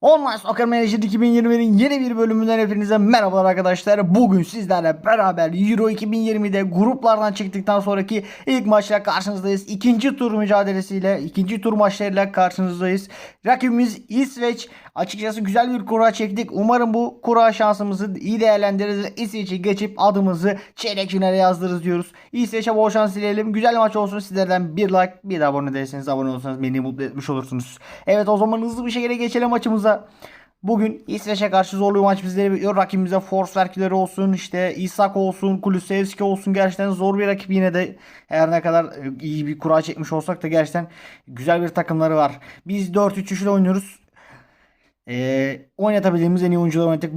Online Soccer Manager 2020'nin yeni bir bölümünden hepinize merhabalar arkadaşlar. Bugün sizlerle beraber Euro 2020'de gruplardan çıktıktan sonraki ilk maçla karşınızdayız. İkinci tur mücadelesiyle, ikinci tur maçlarıyla karşınızdayız. Rakibimiz İsveç. Açıkçası güzel bir kura çektik. Umarım bu kura şansımızı iyi değerlendiririz ve İsveç'e geçip adımızı çeyrek finale yazdırırız diyoruz. İsveç'e bol şans dileyelim. Güzel maç olsun. Sizlerden bir like, bir de abone değilseniz abone olursanız beni mutlu etmiş olursunuz. Evet o zaman hızlı bir şekilde geçelim maçımıza. Bugün İsveç'e karşı zorlu bir maç bizleri bekliyor. Rakibimize Forsberg'leri olsun, işte İsak olsun, Kulusevski olsun. Gerçekten zor bir rakip yine de her ne kadar e, iyi bir kura çekmiş olsak da gerçekten güzel bir takımları var. Biz 4-3-3 ile oynuyoruz. Ee, oynatabildiğimiz en iyi oyuncuları oynadık.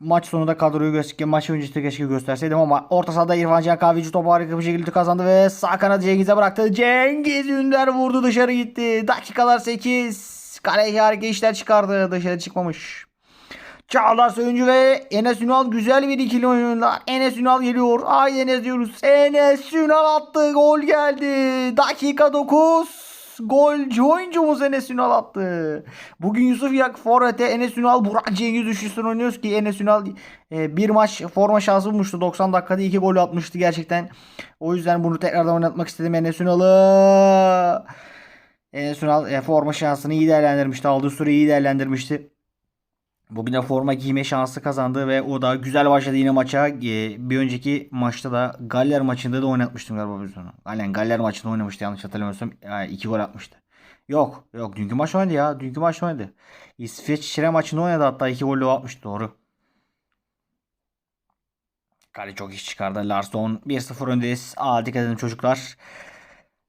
Maç sonunda kadroyu gösterken maç öncesi keşke gösterseydim ama orta sahada İrfan Can Kahveci topu harika bir şekilde kazandı ve sağ kanat Cengiz'e bıraktı. Cengiz Ünder vurdu dışarı gitti. Dakikalar 8. Kaleci harika işler çıkardı. Dışarı çıkmamış. Çağlar Söyüncü ve Enes Ünal güzel bir ikili oynuyorlar. Enes Ünal geliyor. Ay Enes diyoruz. Enes Ünal attı. Gol geldi. Dakika 9. Golcü oyuncumuz Enes Ünal attı. Bugün Yusuf Yak Forvet'e Enes Ünal Burak Cengiz üçlüsünü oynuyoruz ki Enes Ünal e, bir maç forma şansı bulmuştu. 90 dakikada 2 gol atmıştı gerçekten. O yüzden bunu tekrardan oynatmak istedim Enes Ünal'ı. Enes Ünal e, forma şansını iyi değerlendirmişti. Aldığı süreyi iyi değerlendirmişti. Bugün de forma giyme şansı kazandı ve o da güzel başladı yine maça. E, bir önceki maçta da Galler maçında da oynatmıştım galiba biz onu. Aynen Galler maçında oynamıştı yanlış hatırlamıyorsam. 2 gol atmıştı. Yok yok dünkü maç oynadı ya. Dünkü maç oynadı. İsveç Şire maçında oynadı hatta 2 golle atmıştı doğru. Kale çok iş çıkardı. Larsson 1-0 öndeyiz. Aa dikkat edin çocuklar.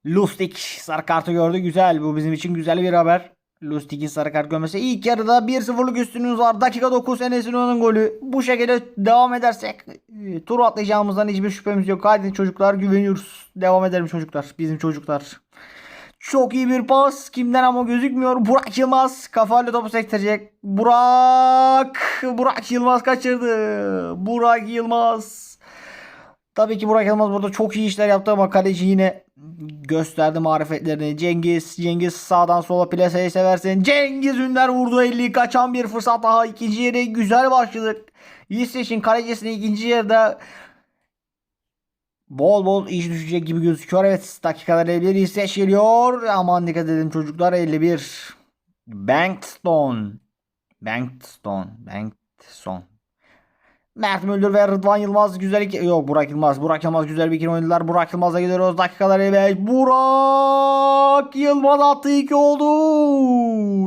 Lustig sarı kartı gördü. Güzel. Bu bizim için güzel bir haber. Lustig'in sarı kart görmesi. İlk yarıda 1-0'lık üstünlüğümüz var. Dakika 9 Enes Ünal'ın golü. Bu şekilde devam edersek e, tur atlayacağımızdan hiçbir şüphemiz yok. Haydi çocuklar güveniyoruz. Devam edelim çocuklar. Bizim çocuklar. Çok iyi bir pas. Kimden ama gözükmüyor. Burak Yılmaz kafayla topu sektirecek. Burak. Burak Yılmaz kaçırdı. Burak Yılmaz. Tabii ki Burak Yılmaz burada çok iyi işler yaptı ama kaleci yine gösterdi marifetlerini. Cengiz, Cengiz sağdan sola plaseyi seversin. Cengiz Ünder vurdu 50 kaçan bir fırsat daha. ikinci yere güzel başladık. İsveç'in kalecisine ikinci yarıda bol bol iş düşecek gibi gözüküyor. Evet dakikalar 51 İsveç geliyor. Aman dikkat edin çocuklar 51. Bankstone. Bankstone. Bankstone. Mert Müldür ve Rıdvan Yılmaz güzel. Yok Burak Yılmaz. Burak Yılmaz güzel bir ikili oynadılar. Burak Yılmaz'a gidiyoruz. Dakikalar 55. Burak Yılmaz attı 2 oldu.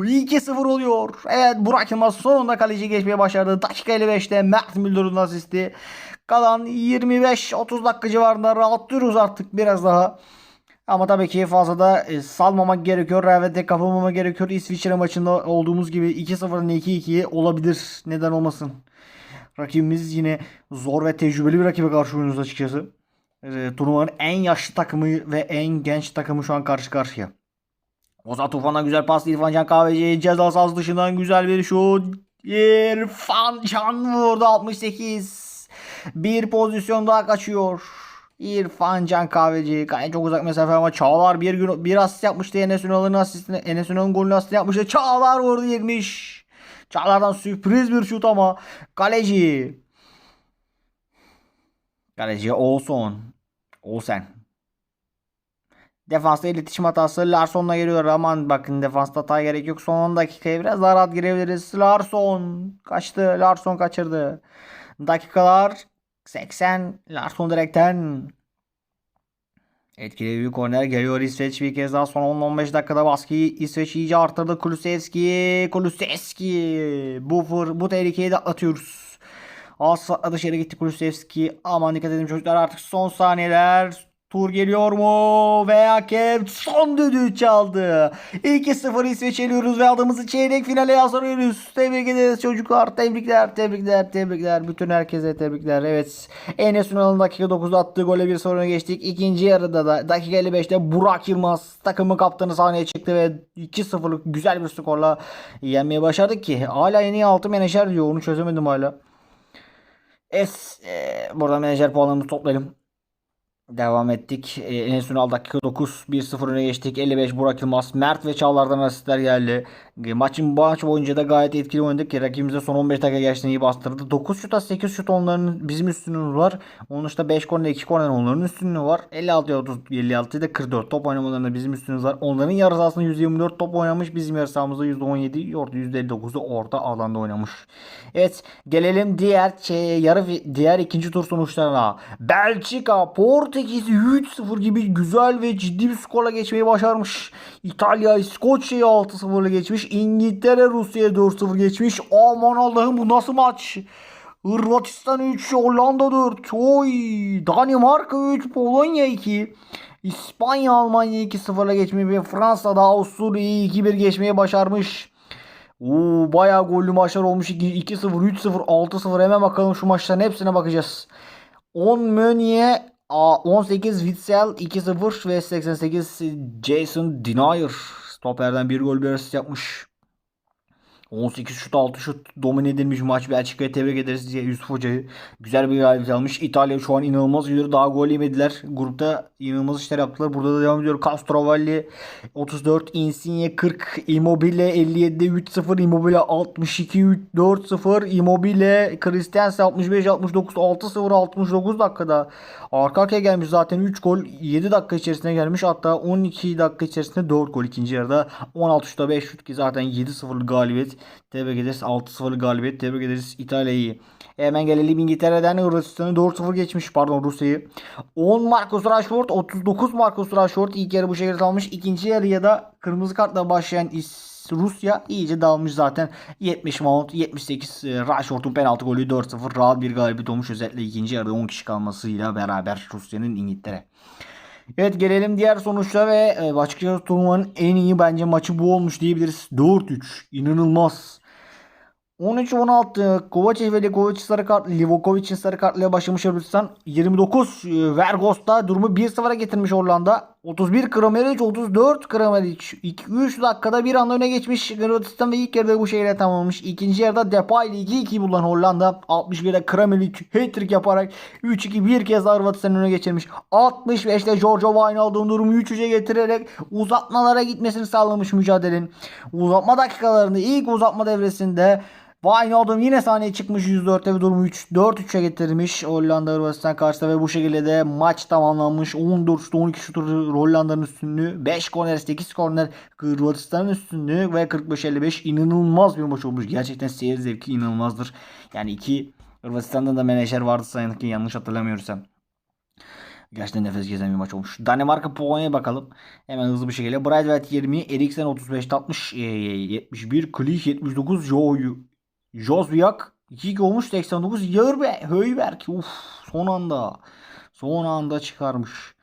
2-0 oluyor. Evet Burak Yılmaz sonunda kaleci geçmeye başardı. Dakika 55'te Mert Müldür'ün asisti. Kalan 25-30 dakika civarında rahatlıyoruz artık biraz daha. Ama tabii ki fazla da e, salmamak gerekiyor. Revete kapılmamak gerekiyor. İsviçre maçında olduğumuz gibi 2-0'dan 2-2 olabilir. Neden olmasın. Rakibimiz yine zor ve tecrübeli bir rakibe karşı oynuyoruz açıkçası. E, turnuvanın en yaşlı takımı ve en genç takımı şu an karşı karşıya. Ozan Tufan'a güzel pas İrfan Can Kahveci ceza sahası dışından güzel bir şut. İrfan Can vurdu 68. Bir pozisyon daha kaçıyor. İrfan Can Kahveci. Gayet çok uzak mesafe ama Çağlar bir gün bir asist yapmıştı. Enes Ünal'ın asistini. Enes Ünal'ın golünü asist yapmıştı. Çağlar vurdu 70. Çağlar'dan sürpriz bir şut ama kaleci. Kaleci Olson. Olsen. Defansta iletişim hatası Larsson'la geliyor. Aman bakın defansta hata gerek yok. Son 10 dakikaya biraz daha rahat girebiliriz. Larsson kaçtı. Larsson kaçırdı. Dakikalar 80. Larsson direkten. Etkili bir korner geliyor İsveç bir kez daha son 10-15 dakikada baskıyı İsveç iyice arttırdı. Kulusevski, Kulusevski. Bu, fır, bu tehlikeyi de atlatıyoruz. Az dışarı gitti Kulusevski. Aman dikkat edin çocuklar artık son saniyeler. Tur geliyor mu? Ve hakem son düdüğü çaldı. 2-0 İsveç eliyoruz ve adımızı çeyrek finale yazıyoruz. Tebrik ederiz çocuklar. Tebrikler, tebrikler, tebrikler. Bütün herkese tebrikler. Evet. Enes Ünal'ın dakika 9'da attığı gole bir soruna geçtik. İkinci yarıda da dakika 55'te Burak Yılmaz takımın kaptanı sahneye çıktı ve 2-0'lık güzel bir skorla yenmeyi başardık ki. Hala en iyi 6 menajer diyor. Onu çözemedim hala. Es, e, burada menajer puanlarını toplayalım. Devam ettik. Ee, en son dakika 9 1-0 öne geçtik. 55 Burak Yılmaz. Mert ve Çağlar'dan asistler geldi. E, Maçın maç boyunca da gayet etkili oynadık. Rakibimize son 15 dakika gerçekten iyi bastırdı. 9 şuta 8 şut onların bizim üstünlüğümüz var. Onun dışında 5 korner 2 korner onların üstünlüğü var. 56 30 56 de 44 top oynamalarında bizim üstünlüğümüz var. Onların yarı sahasında 124 top oynamış. Bizim yarı sahamızda %17 orada %59'u orta alanda oynamış. Evet gelelim diğer şey, yarı diğer ikinci tur sonuçlarına. Belçika Portekiz'i 3-0 gibi güzel ve ciddi bir skorla geçmeyi başarmış. İtalya İskoçya'yı 6-0'la geçmiş. İngiltere Rusya'ya 4-0 geçmiş. Aman Allah'ım bu nasıl maç? Hırvatistan 3, Hollanda 4. Oy! Danimarka 3, Polonya 2. İspanya Almanya 2-0'la geçmeyi ve Fransa da Avusturya'yı 2-1 geçmeyi başarmış. Oo, bayağı gollü maçlar olmuş. 2-0, 3-0, 6-0. Hemen bakalım şu maçların hepsine bakacağız. 10 Meunier, a- 18 Witsel, 2-0 ve 88 Jason Denier. Stoperden bir gol bir asist yapmış. 18 şut 6 şut domine edilmiş maç. Belçika'ya tebrik ederiz diye Yusuf Hoca'yı. Güzel bir galibiyet almış. İtalya şu an inanılmaz gidiyor. Daha gol yemediler. Grupta inanılmaz işler yaptılar. Burada da devam ediyor. Castrovalli 34, Insigne 40, Immobile 57'de 3-0, Immobile 62 4-0, Immobile Christensen 65 69 6-0 69 dakikada. Arka arkaya gelmiş zaten 3 gol 7 dakika içerisinde gelmiş. Hatta 12 dakika içerisinde 4 gol ikinci yarıda. 16 şuta 5 şut ki zaten 7-0'lık galibiyet. Tebrik ederiz. 6-0'lık galibiyet. Tebrik ederiz İtalya'yı. Hemen gelelim İngiltere'den Hırvatistan'ı 4-0 geçmiş. Pardon Rusya'yı. 10 Marcus Rashford 39 Marcus Rashford ilk yarı bu şekilde almış. İkinci yarıya da kırmızı kartla başlayan Rusya iyice dalmış zaten. 70 Mount, 78 e, Rashford'un penaltı golü 4-0 rahat bir galibiyet olmuş. Özellikle ikinci yarıda 10 kişi kalmasıyla beraber Rusya'nın İngiltere. Evet gelelim diğer sonuçlara ve e, açıkçası turnuvanın en iyi bence maçı bu olmuş diyebiliriz. 4-3 inanılmaz. 13-16 Kovacic ve Livakovic sarı kart Livakovic'in sarı kartıyla başlamış Hırvatistan. 29 e, Vergos'ta durumu 1-0'a getirmiş Hollanda. 31 Kramaric 34 Kramaric 2-3 dakikada bir anda öne geçmiş Hırvatistan ve ilk yarıda bu şekilde tamamlamış. İkinci yarıda Depay ile 2-2 bulan Hollanda 61'de Kramaric hat-trick yaparak 3-2 bir kez daha Hırvatistan'ın öne geçirmiş. 65'te Giorgio Wijnaldum durumu 3-3'e getirerek uzatmalara gitmesini sağlamış mücadelenin. Uzatma dakikalarında ilk uzatma devresinde Wijnaldum yine sahneye çıkmış 104'te ve durumu 3 4-3'e getirmiş Hollanda Hırvatistan karşısında ve bu şekilde de maç tamamlanmış. 14 şut 12 şut Hollanda'nın üstünlüğü, 5 korner 8 korner Hırvatistan'ın üstünlüğü ve 45-55 inanılmaz bir maç olmuş. Gerçekten seyir zevki inanılmazdır. Yani iki Hırvatistan'da da menajer vardı sanki yanlış hatırlamıyorsam. Gerçekten nefes gezen bir maç olmuş. Danimarka Polonya'ya bakalım. Hemen hızlı bir şekilde. Braithwaite 20, Eriksen 35 60 e, 71, Klich 79, Jo Josviak 2 olmuş 89 Yörbe Höyberg uf son anda son anda çıkarmış.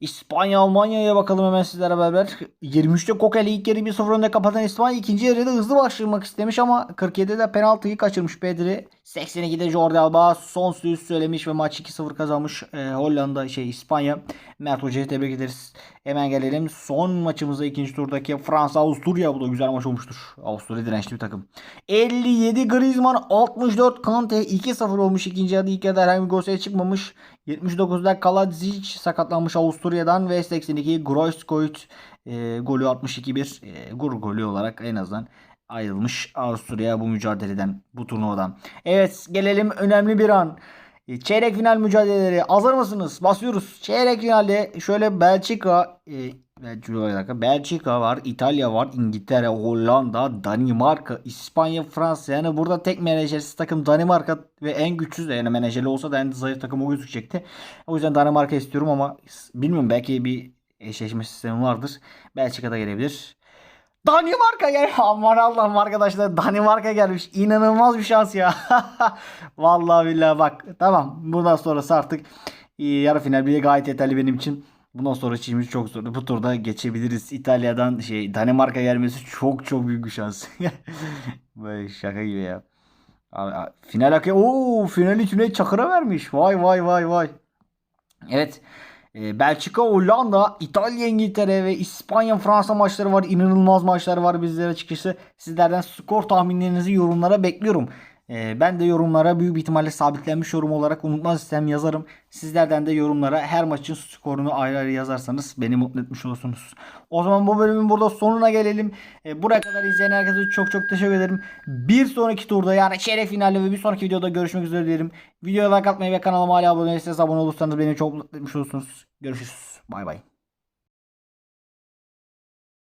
İspanya Almanya'ya bakalım hemen sizlere beraber. 23'te Kokeli ilk yarı 1-0 önde kapatan İspanya ikinci yarıda hızlı başlamak istemiş ama 47'de penaltıyı kaçırmış Pedri. 82'de Jordi Alba son söz söylemiş ve maç 2-0 kazanmış Ee, Hollanda şey İspanya. Mert Hoca'yı tebrik ederiz. Hemen gelelim son maçımıza ikinci turdaki Fransa Avusturya bu da güzel maç olmuştur. Avusturya dirençli bir takım. 57 Griezmann 64 Kante 2-0 olmuş ikinci yarıda ilk yarıda herhangi bir çıkmamış. 79'da Kaladzic sakatlanmış Avusturya'dan ve 82 Grosskoit e, golü 62-1 e, gur golü olarak en azından ayrılmış Avusturya bu mücadeleden bu turnuvadan. Evet gelelim önemli bir an. E, Çeyrek final mücadeleleri hazır mısınız? Basıyoruz. Çeyrek finalde şöyle Belçika e, Belçika, bir dakika. Belçika var, İtalya var, İngiltere, Hollanda, Danimarka, İspanya, Fransa. Yani burada tek menajersiz takım Danimarka ve en güçsüz de yani menajeri olsa da en zayıf takım o gözükecekti. O yüzden Danimarka istiyorum ama bilmiyorum belki bir eşleşme sistemi vardır. Belçika'da gelebilir. Danimarka gel. Aman Allah'ım arkadaşlar Danimarka gelmiş. İnanılmaz bir şans ya. Vallahi billahi bak. Tamam. Bundan sonrası artık e, yarı final bile gayet yeterli benim için. Bundan sonra işimiz çok zor. Bu turda geçebiliriz. İtalya'dan şey Danimarka gelmesi çok çok büyük bir şans. Böyle şaka gibi ya. Abi, final hakem. Oo, finali Cüneyt Çakır'a vermiş. Vay vay vay vay. Evet. Ee, Belçika, Hollanda, İtalya, İngiltere ve İspanya, Fransa maçları var. İnanılmaz maçlar var bizlere açıkçası. Sizlerden skor tahminlerinizi yorumlara bekliyorum. Ee, ben de yorumlara büyük bir ihtimalle sabitlenmiş yorum olarak unutmaz istem yazarım. Sizlerden de yorumlara her maçın skorunu ayrı ayrı yazarsanız beni mutlu etmiş olursunuz. O zaman bu bölümün burada sonuna gelelim. Ee, buraya kadar izleyen herkese çok çok teşekkür ederim. Bir sonraki turda yani çeyrek finalde ve bir sonraki videoda görüşmek üzere diyelim. Videoya like atmayı ve kanalıma hala abone değilseniz abone olursanız beni çok mutlu etmiş olursunuz. Görüşürüz. Bay bay.